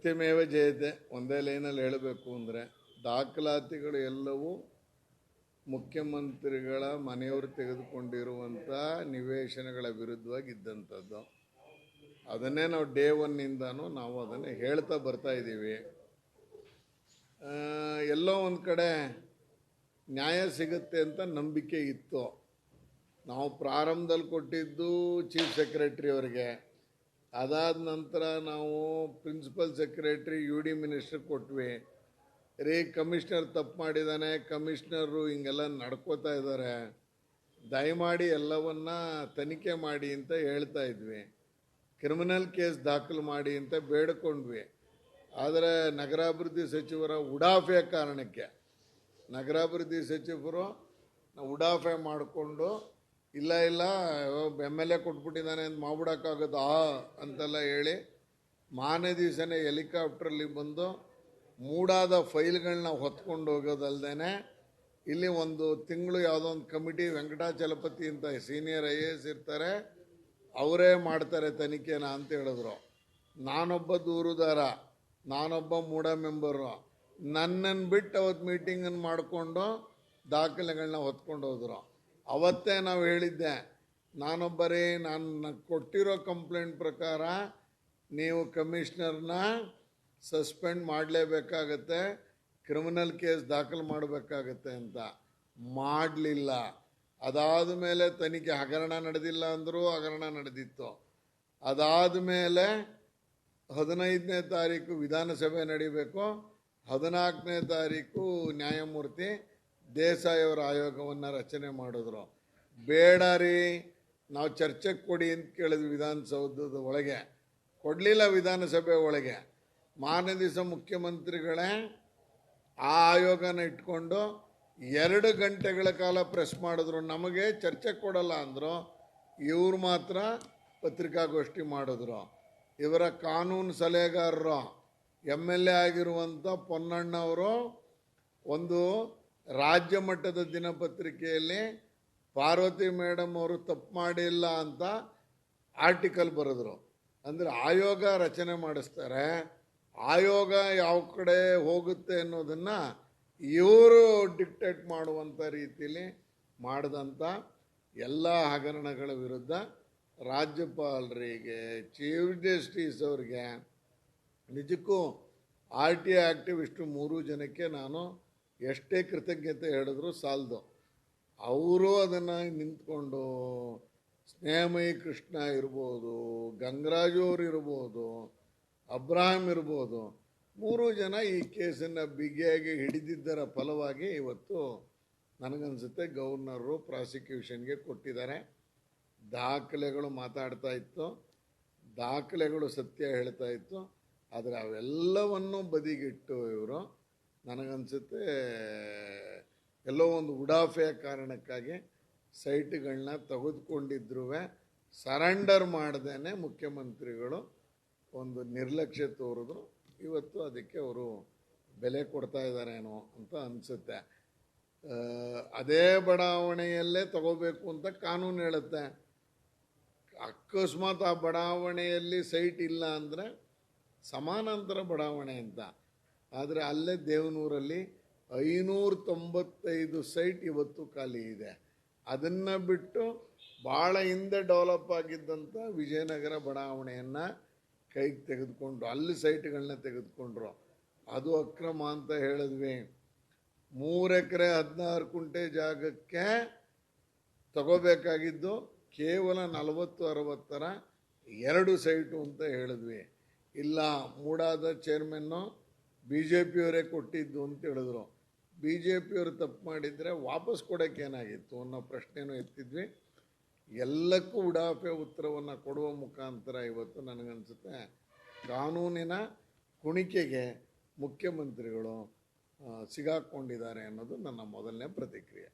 ಸತ್ಯಮೇವ ಜಯತೆ ಒಂದೇ ಲೈನಲ್ಲಿ ಹೇಳಬೇಕು ಅಂದರೆ ದಾಖಲಾತಿಗಳು ಎಲ್ಲವೂ ಮುಖ್ಯಮಂತ್ರಿಗಳ ಮನೆಯವರು ತೆಗೆದುಕೊಂಡಿರುವಂಥ ನಿವೇಶನಗಳ ವಿರುದ್ಧವಾಗಿ ಇದ್ದಂಥದ್ದು ಅದನ್ನೇ ನಾವು ಡೇ ಒನ್ನಿಂದನೂ ನಾವು ಅದನ್ನೇ ಹೇಳ್ತಾ ಬರ್ತಾ ಇದ್ದೀವಿ. ಎಲ್ಲೋ ಒಂದು ಕಡೆ ನ್ಯಾಯ ಸಿಗುತ್ತೆ ಅಂತ ನಂಬಿಕೆ ಇತ್ತು. ನಾವು ಪ್ರಾರಂಭದಲ್ಲಿ ಕೊಟ್ಟಿದ್ದು ಚೀಫ್ ಸೆಕ್ರೆಟ್ರಿ ಅವರಿಗೆ. ಅದಾದ ನಂತರ ನಾವು principal secretary, U D minister ಕೊಟ್ವಿ. ರೀ, ಕಮಿಷ್ನರ್ ತಪ್ಪು ಮಾಡಿದ್ದಾನೆ ಕಮಿಷ್ನರು ಹಿಂಗೆಲ್ಲ ನಡ್ಕೋತಾ ಇದ್ದಾರೆ ದಯಮಾಡಿ ಎಲ್ಲವನ್ನ ತನಿಖೆ ಮಾಡಿ ಅಂತ ಹೇಳ್ತಾ ಇದ್ವಿ. ಕ್ರಿಮಿನಲ್ ಕೇಸ್ ದಾಖಲು ಮಾಡಿ ಅಂತ ಬೇಡ್ಕೊಂಡ್ವಿ. ಆದರೆ ನಗರಾಭಿವೃದ್ಧಿ ಸಚಿವರ ಉಡಾಫೆ ಕಾರಣಕ್ಕೆ, ನಗರಾಭಿವೃದ್ಧಿ ಸಚಿವರು ಉಡಾಫೆ ಮಾಡಿಕೊಂಡು ಇಲ್ಲ ಇಲ್ಲ ಎಂ ಎಲ್ ಎ ಕೊಟ್ಬಿಟ್ಟಿದ್ದಾನೆ ಅಂತ ಮಾಡ್ಬಿಡೋಕ್ಕಾಗತ್ತಾ ಅಂತೆಲ್ಲ ಹೇಳಿ ಮಾನೇ ದಿವಸನೇ ಹೆಲಿಕಾಪ್ಟ್ರಲ್ಲಿ ಬಂದು ಮೂಡಾದ ಫೈಲ್ಗಳನ್ನ ಹೊತ್ಕೊಂಡು ಹೋಗೋದಲ್ದೇನೆ ಇಲ್ಲಿ ಒಂದು ತಿಂಗಳು ಯಾವುದೋ ಒಂದು ಕಮಿಟಿ ವೆಂಕಟಾಚಲಪತಿ ಅಂತ ಸೀನಿಯರ್ ಐ ಎ ಎಸ್ ಇರ್ತಾರೆ, ಅವರೇ ಮಾಡ್ತಾರೆ ತನಿಖೆನ ಅಂತ ಹೇಳಿದ್ರು. ನಾನೊಬ್ಬ ದೂರುದಾರ, ನಾನೊಬ್ಬ ಮೂಡ ಮೆಂಬರು ನನ್ನನ್ನು ಬಿಟ್ಟು ಅವತ್ತು ಮೀಟಿಂಗನ್ನು ಮಾಡಿಕೊಂಡು ದಾಖಲೆಗಳನ್ನ ಹೊತ್ಕೊಂಡು ಹೋದ್ರು ಅವತ್ತೇ ನಾವು ಹೇಳಿದ್ದೆ, ನಾನೊಬ್ಬರೇ, ನಾನು ಕೊಟ್ಟಿರೋ ಕಂಪ್ಲೇಂಟ್ ಪ್ರಕಾರ ನೀವು ಕಮಿಷನರ್ನ ಸಸ್ಪೆಂಡ್ ಮಾಡಲೇಬೇಕಾಗತ್ತೆ, ಕ್ರಿಮಿನಲ್ ಕೇಸ್ ದಾಖಲು ಮಾಡಬೇಕಾಗತ್ತೆ ಅಂತ. ಮಾಡಲಿಲ್ಲ. ಅದಾದ ಮೇಲೆ ತನಿಖೆ ಹಗರಣ ನಡೆದಿಲ್ಲ ಅಂದರೂ ಹಗರಣ ನಡೆದಿತ್ತು. ಅದಾದ ಮೇಲೆ ಹದಿನೈದನೇ ತಾರೀಕು ವಿಧಾನಸಭೆ ನಡಿಬೇಕು, ಹದಿನಾಲ್ಕನೇ ತಾರೀಕು ನ್ಯಾಯಮೂರ್ತಿ ದೇಸಾಯಿ ಅವರ ಆಯೋಗವನ್ನು ರಚನೆ ಮಾಡಿದ್ರು. ಬೇಡ ರೀ, ನಾವು ಚರ್ಚೆಗೆ ಕೊಡಿ ಅಂತ ಕೇಳಿದ್ವಿ ವಿಧಾನಸೌಧದ ಒಳಗೆ. ಕೊಡಲಿಲ್ಲ ವಿಧಾನಸಭೆ ಒಳಗೆ. ಮಾರನೇ ದಿವಸ ಮುಖ್ಯಮಂತ್ರಿಗಳೇ ಆ ಆಯೋಗನ ಇಟ್ಕೊಂಡು ಎರಡು ಗಂಟೆಗಳ ಕಾಲ ಪ್ರೆಸ್ ಮಾಡಿದ್ರು. ನಮಗೆ ಚರ್ಚೆ ಕೊಡಲ್ಲ ಅಂದರು. ಇವ್ರು ಮಾತ್ರ ಪತ್ರಿಕಾಗೋಷ್ಠಿ ಮಾಡಿದ್ರು. ಇವರ ಕಾನೂನು ಸಲಹೆಗಾರರು ಎಂ ಎಲ್ ಎ ಆಗಿರುವಂಥ ಪೊನ್ನಣ್ಣವರು ಒಂದು ರಾಜ್ಯ ಮಟ್ಟದ ದಿನಪತ್ರಿಕೆಯಲ್ಲಿ ಪಾರ್ವತಿ ಮೇಡಮ್ ಅವರು ತಪ್ಪು ಮಾಡಿಲ್ಲ ಅಂತ ಆರ್ಟಿಕಲ್ ಬರೆದ್ರು. ಅಂದರೆ ಆಯೋಗ ರಚನೆ ಮಾಡಿಸ್ತಾರೆ. ಆಯೋಗ ಯಾವ ಕಡೆ ಹೋಗುತ್ತೆ ಅನ್ನೋದನ್ನು ಇವರು ಡಿಕ್ಟೇಟ್ ಮಾಡುವಂಥ ರೀತಿಯಲ್ಲಿ ಮಾಡಿದಂಥ ಎಲ್ಲ ಹಗರಣಗಳ ವಿರುದ್ಧ ರಾಜ್ಯಪಾಲರಿಗೆ, ಚೀಫ್ ಜಸ್ಟಿಸ್ ಅವ್ರಿಗೆ, ನಿಜಕ್ಕೂ ಆರ್ ಟಿ ಆಕ್ಟಿವಿಸ್ಟು ಮೂರು ಜನಕ್ಕೆ ನಾನು ಎಷ್ಟೇ ಕೃತಜ್ಞತೆ ಹೇಳಿದ್ರು ಸಾಲದು. ಅವರು ಅದನ್ನು ನಿಂತ್ಕೊಂಡು, ಸ್ನೇಹಮಯಿ ಕೃಷ್ಣ ಇರ್ಬೋದು ಗಂಗರಾಜವ್ರು ಇರ್ಬೋದು ಅಬ್ರಾಹಂ ಇರ್ಬೋದು, ಮೂರು ಜನ ಈ ಕೇಸನ್ನು ಬಿಗಿಯಾಗಿ ಹಿಡಿದಿದ್ದರ ಫಲವಾಗಿ ಇವತ್ತು ನನಗನ್ಸುತ್ತೆ ಗವರ್ನರು ಪ್ರಾಸಿಕ್ಯೂಷನ್ಗೆ ಕೊಟ್ಟಿದ್ದಾರೆ. ದಾಖಲೆಗಳು ಮಾತಾಡ್ತಾ ಇತ್ತು. ದಾಖಲೆಗಳು ಸತ್ಯ ಹೇಳ್ತಾ ಇತ್ತು. ಆದರೆ ಅವೆಲ್ಲವನ್ನು ಬದಿಗಿಟ್ಟು ಇವರು ನನಗನ್ಸುತ್ತೆ, ಎಲ್ಲೋ ಒಂದು ಉಡಾಫೆಯ ಕಾರಣಕ್ಕಾಗಿ ಸೈಟ್ಗಳನ್ನ ತೆಗೆದುಕೊಂಡಿದ್ರು ಸರೆಂಡರ್ ಮಾಡ್ದೇ ಮುಖ್ಯಮಂತ್ರಿಗಳು ಒಂದು ನಿರ್ಲಕ್ಷ್ಯ ತೋರಿದ್ರು ಇವತ್ತು ಅದಕ್ಕೆ ಅವರು ಬೆಲೆ ಕೊಡ್ತಾ ಇದ್ದಾರೇನೋ ಅಂತ ಅನಿಸುತ್ತೆ. ಅದೇ ಬಡಾವಣೆಯಲ್ಲೇ ತಗೋಬೇಕು ಅಂತ ಕಾನೂನು ಹೇಳುತ್ತೆ. ಅಕಸ್ಮಾತ್ ಆ ಬಡಾವಣೆಯಲ್ಲಿ ಸೈಟ್ ಇಲ್ಲ ಅಂದರೆ ಸಮಾನಾಂತರ ಬಡಾವಣೆ ಅಂತ. ಆದರೆ ಅಲ್ಲೇ ದೇವನೂರಲ್ಲಿ ಐನೂರ ತೊಂಬತ್ತೈದು ಸೈಟ್ ಇವತ್ತು ಖಾಲಿ ಇದೆ. ಅದನ್ನು ಬಿಟ್ಟು ಭಾಳ ಹಿಂದೆ ಡೆವಲಪ್ ಆಗಿದ್ದಂಥ ವಿಜಯನಗರ ಬಡಾವಣೆಯನ್ನು ಕೈಗೆ ತೆಗೆದುಕೊಂಡ್ರು. ಅಲ್ಲಿ ಸೈಟ್ಗಳನ್ನ ತೆಗೆದುಕೊಂಡ್ರು. ಅದು ಅಕ್ರಮ ಅಂತ ಹೇಳಿದ್ವಿ. ಮೂರು ಎಕರೆ ಹದಿನಾರು ಕುಂಟೆ ಜಾಗಕ್ಕೆ ತಗೋಬೇಕಾಗಿದ್ದು ಕೇವಲ ನಲವತ್ತು ಅರವತ್ತರ ಎರಡು ಸೈಟು ಅಂತ ಹೇಳಿದ್ವಿ. ಇಲ್ಲ, ಮೂಡಾದ ಚೇರ್ಮನ್ನು ಬಿ ಜೆ ಪಿಯವರೇ ಕೊಟ್ಟಿದ್ದು ಅಂತ ಹೇಳಿದ್ರು. ಬಿ ಜೆ ಪಿಯವರು ತಪ್ಪು ಮಾಡಿದರೆ ವಾಪಸ್ ಕೊಡೋಕ್ಕೇನಾಗಿತ್ತು ಅನ್ನೋ ಪ್ರಶ್ನೆನೂ ಎತ್ತಿದ್ವಿ. ಎಲ್ಲಕ್ಕೂ ಉಡಾಫೆ ಉತ್ತರವನ್ನು ಕೊಡುವ ಮುಖಾಂತರ ಇವತ್ತು ನನಗನ್ಸುತ್ತೆ. ಕಾನೂನಿನ ಕುಣಿಕೆಗೆ ಮುಖ್ಯಮಂತ್ರಿಗಳು ಸಿಗಾಕೊಂಡಿದ್ದಾರೆ ಅನ್ನೋದು ನನ್ನ ಮೊದಲನೇ ಪ್ರತಿಕ್ರಿಯೆ.